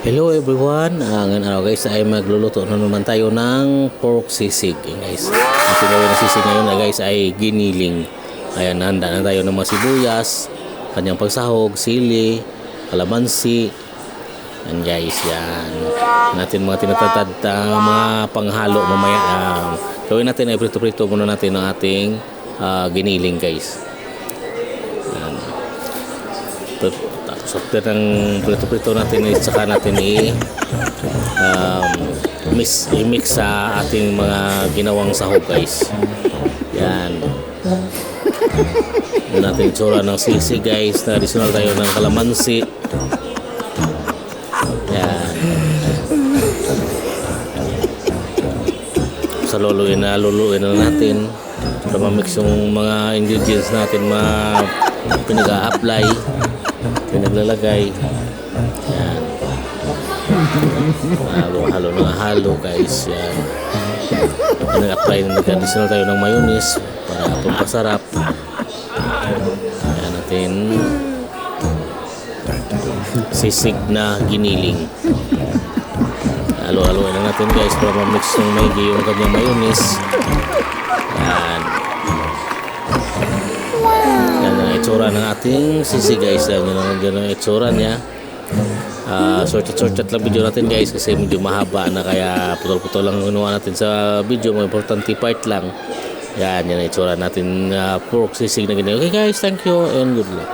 Hello everyone, uh, ngayon araw guys ay magluluto na naman tayo ng pork sisig guys. Ang tinawag na sisig ngayon na guys ay giniling. Ayan, handa na tayo ng mga sibuyas, kanyang pagsahog, sili, kalamansi. Yan guys, yan. Natin mga tinatatad uh, mga panghalo mamaya. Uh, gawin natin ay prito-prito muna natin ang ating uh, giniling guys. Tapos after ng prito-prito natin ay saka natin i um, mix, i-mix sa ating mga ginawang sahog guys. Yan. Natin itsura ng sisi guys na additional tayo ng kalamansi. Yan. Sa luluin na luluin na natin para ma-mix yung mga ingredients natin ma pinag-a-apply pinaglalagay yan. Halo halo na halo guys. Yan. Nag-apply na nag-additional tayo ng mayonnaise para pampasarap yan natin. Sisig na giniling. Halo-haloin na natin guys para ma-mix ng maigi yung kanyang mayonnaise. Yan itsura ng ating sisi guys. Yan yun ang, yun ang itsura niya. Uh, short-short lang video natin guys kasi medyo mahaba na kaya putol-putol lang ginawa natin sa video. Mga importante part lang. Yan, yan ang itsura natin uh, pork sisig na ganyan. Okay guys, thank you and good luck.